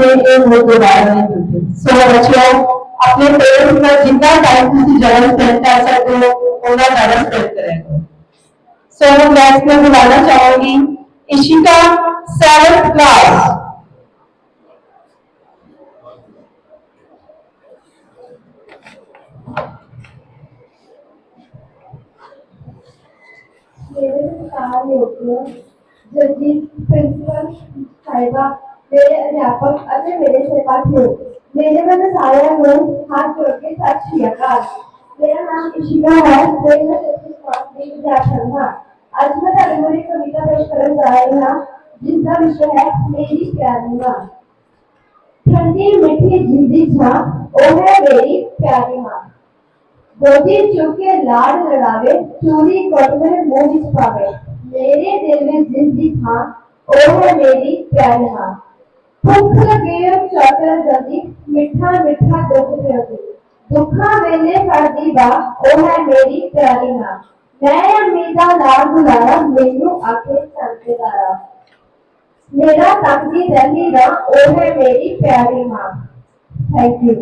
हुए एक मुद्दे बारे में सो बच्चों, अपने पेरेंट्स का जितना टाइम किसी जगह स्पेंड कर सकते हो उतना ज़्यादा स्पेंड करेंगे। सो नेक्स्ट में बुलाना चाहूँगी इशिका सेवेंथ क्लास जजिस प्रिंसिपल, साहिबा। मेरे अध्यापक अन्य मेरे सहपाठी हो। मेरे मन सारा मोह हाथ जोड़ के सच श्री अकाल मेरा नाम इशिका है। मेरे विद्यार्थी था आज मैं तालुमरी कविता पेश करने जा रही हूँ, जिसका विषय है मेरी प्यारी माँ। ठंडी मीठी जिंदी छा ओ है मेरी प्यारी माँ। धोती चुके लाड लड़ावे चोरी कट में मुँह छिपावे मेरे दिल में जिंदी छा ओ है मेरी प्यारी माँ। भूख लगेयम चौटल जगी मिठा मिठा दुख जगी दुखा मैंने कर दीवा ओ है मेरी प्यारी माँ। मैं अमीदा नाल बुलाया, मेनू आखे संतकारा मेरा तकदीर रही ना, ओ है मेरी प्यारी माँ। Thank you